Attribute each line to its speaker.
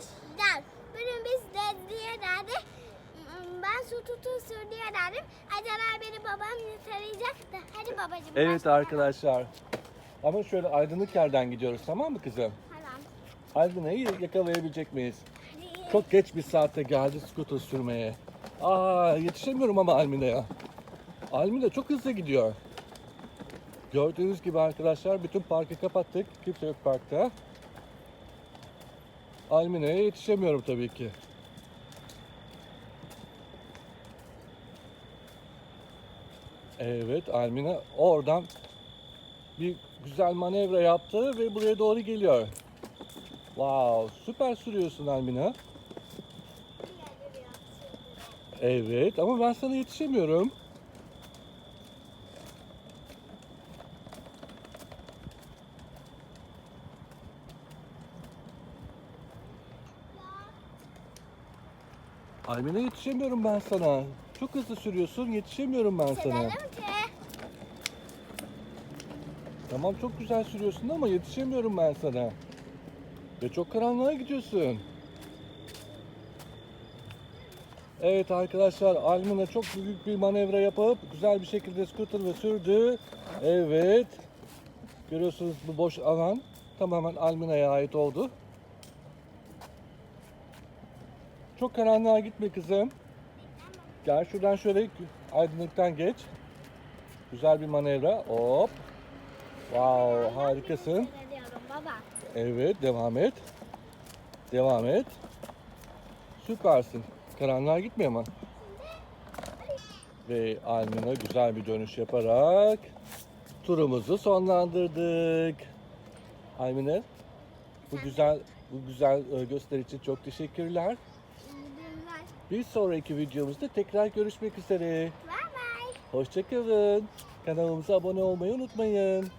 Speaker 1: Arkadaşlar bugün biz dedeye derdi. Ben su tutu sürdüğü derdim. Acaba beni babam tarayacak da. Hadi babacığım.
Speaker 2: Evet
Speaker 1: başlayalım.
Speaker 2: arkadaşlar. Ama şöyle aydınlık yerden gidiyoruz tamam mı kızım?
Speaker 1: Tamam.
Speaker 2: Aydın'ı yakalayabilecek miyiz?
Speaker 1: Hadi.
Speaker 2: Çok geç bir saatte geldi scooter sürmeye. Aa yetişemiyorum ama Almine'ye. Almine çok hızlı gidiyor. Gördüğünüz gibi arkadaşlar bütün parkı kapattık. Kimse yok parkta. Almine'ye yetişemiyorum tabii ki. Evet Almine oradan bir güzel manevra yaptı ve buraya doğru geliyor. Wow, süper sürüyorsun Almina. Evet ama ben sana yetişemiyorum. Almina yetişemiyorum ben sana. Çok hızlı sürüyorsun, yetişemiyorum ben sana.
Speaker 1: Sevelim ki.
Speaker 2: Tamam çok güzel sürüyorsun ama yetişemiyorum ben sana. Ve çok karanlığa gidiyorsun. Evet arkadaşlar Almina çok büyük bir manevra yapıp güzel bir şekilde scooter'la sürdü. Evet. Görüyorsunuz bu boş alan tamamen Almina'ya ait oldu. Çok karanlığa gitme kızım. Gel şuradan şöyle aydınlıktan geç. Güzel bir manevra. Hop. Wow, harikasın. Evet, devam et. Devam et. Süpersin. Karanlığa gitme ama. Ve Almina güzel bir dönüş yaparak turumuzu sonlandırdık. Almina, bu güzel bu güzel e, gösteri için çok teşekkürler. Bir sonraki videomuzda tekrar görüşmek üzere.
Speaker 1: Bye bye.
Speaker 2: Hoşçakalın. Kanalımıza abone olmayı unutmayın.